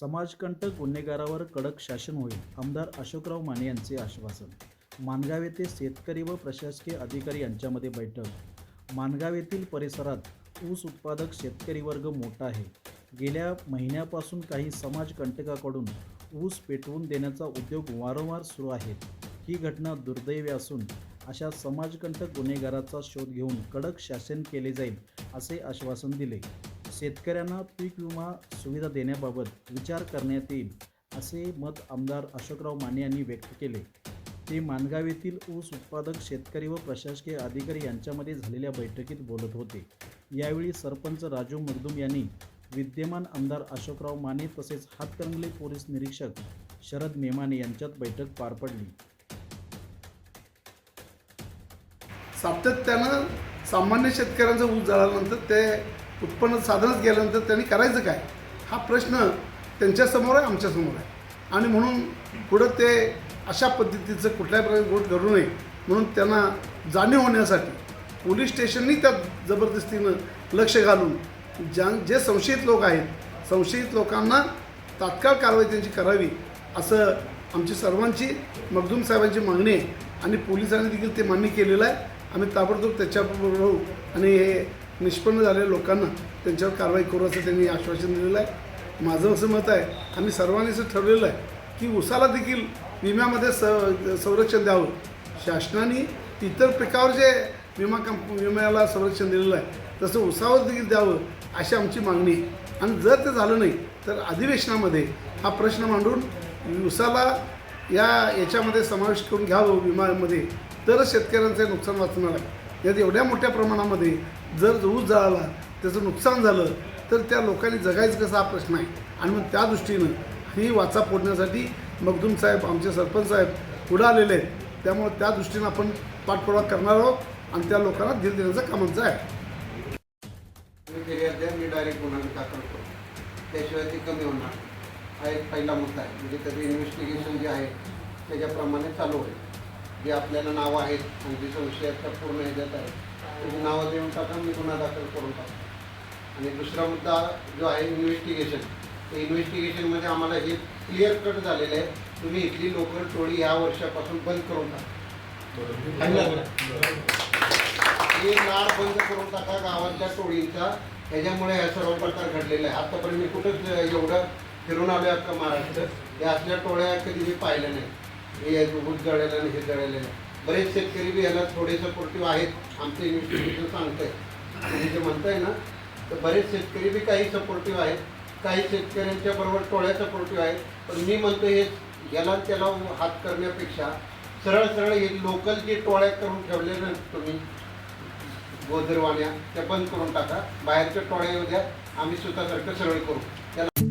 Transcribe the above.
समाजकंटक गुन्हेगारावर कडक शासन होईल आमदार अशोकराव माने यांचे आश्वासन. मानगाव येथे शेतकरी व प्रशासकीय अधिकारी यांच्यामध्ये बैठक. मानगाव येथील परिसरात ऊस उत्पादक शेतकरी वर्ग मोठा आहे. गेल्या महिन्यापासून काही समाजकंटकाकडून ऊस पेटवून देण्याचा उद्योग वारंवार सुरू आहे. ही घटना दुर्दैवी असून अशा समाजकंटक गुन्हेगाराचा शोध घेऊन कडक शासन केले जाईल असे आश्वासन दिले. शेतकऱ्यांना पीक विमा सुविधा देण्याबाबत विचार करण्यात येईल असे मत आमदार अशोकराव माने यांनी व्यक्त केले. ते मानगाव येथील ऊस उत्पादक शेतकरी व प्रशासकीय अधिकारी यांच्यामध्ये झालेल्या बैठकीत बोलत होते. यावेळी सरपंच राजू मुर्दुम यांनी विद्यमान आमदार अशोकराव माने तसेच हातकणंगले पोलीस निरीक्षक शरद मेमाने यांच्यात बैठक पार पडली. सातत्यानं सामान्य शेतकऱ्यांचं ऊस जळाल्यानंतर ते उत्पन्न साधनच गेल्यानंतर त्यांनी करायचं काय? हा प्रश्न त्यांच्यासमोर आहे आमच्यासमोर आहे. आणि म्हणून पुढं ते अशा पद्धतीचं कुठल्याही प्रकारे गोट घडू नये म्हणून त्यांना जाणीव होण्यासाठी पोलीस स्टेशननी त्यात जबरदस्तीनं लक्ष घालून ज्या जे संशयित लोक आहेत संशयित लोकांना तात्काळ कारवाई त्यांची करावी असं आमची सर्वांची मखदूम साहेबांची मागणी आहे. आणि पोलिसांनी देखील ते मान्य केलेलं आहे. आम्ही ताबडतोब त्याच्याबरोबर राहू आणि हे निष्पन्न झालेल्या लोकांना त्यांच्यावर कारवाई करू असं त्यांनी आश्वासन दिलेलं आहे. माझं असं मत आहे आम्ही सर्वांनी असं ठरलेलं आहे की उसाला देखील विम्यामध्ये स संरक्षण द्यावं. शासनाने इतर पिकावर जे विमा कंप विम्याला संरक्षण दिलेलं आहे तसं उसावर देखील द्यावं अशी आमची मागणी आणि जर ते झालं नाही तर अधिवेशनामध्ये हा प्रश्न मांडून उसाला या याच्यामध्ये समावेश करून घ्यावं विम्यामध्ये. तरच शेतकऱ्यांचं नुकसान वाचणार आहे. यात एवढ्या मोठ्या प्रमाणामध्ये जर ऊस जळाला त्याचं नुकसान झालं तर त्या लोकांनी जगायचं कसा हा प्रश्न आहे? आणि मग त्या दृष्टीनं ही वाचा फोडण्यासाठी मखदूम साहेब आमचे सरपंच साहेब पुढं आलेले आहेत. त्यामुळे त्या दृष्टीनं आपण पाठपुरावा करणार आहोत आणि त्या लोकांना धीर देण्याचं कामांचं आहे. मी डायरेक्ट गुन्हा दाखल करतो. त्याशिवाय ते कमी होणार. हा एक पहिला मुद्दा आहे. म्हणजे त्याचं इन्व्हेस्टिगेशन जे आहे त्याच्याप्रमाणे चालू होईल. जे आपल्याला नावं आहेत आणि जे संशयाच्या पूर्ण ह्याच्यात आहे त्याची नावं देऊन टाका मी गुन्हा दाखल करून टाकतो. आणि दुसरा मुद्दा जो आहे इन्व्हेस्टिगेशन त्या इन्व्हेस्टिगेशनमध्ये आम्हाला हे क्लिअर कट झालेलं आहे. तुम्ही इथली लोकल टोळी या वर्षापासून बंद करून टाका. हे लाड बंद करून टाका गावातल्या टोळींचा. त्याच्यामुळे हा सर्व प्रकार घडलेला आहे. आतापर्यंत मी कुठंच एवढं फिरून आलो अख्खा महाराष्ट्र. या असल्या टोळ्या कधी मी पाहिल्या नाही हे ऊस जळलेलं आणि हे जळलेलं बरेच शेतकरी बी याला थोडे सपोर्टिव्ह आहेत. आमचं इन्व्हेस्टिगेशन सांगतंय. आणि जे म्हणताय ना तर बरेच शेतकरी बी काही सपोर्टिव्ह आहेत. काही शेतकऱ्यांच्या बरोबर टोळ्या सपोर्टिव्ह आहेत. पण मी म्हणतो हे याला त्याला हात करण्यापेक्षा सरळ सरळ हे लोकल जे टोळ्या करून ठेवलेल्या तुम्ही गोदरवाण्या त्या बंद करून टाका. बाहेरच्या टोळ्या येऊ द्या. आम्ही स्वतःसारखं सरळ करू. त्याला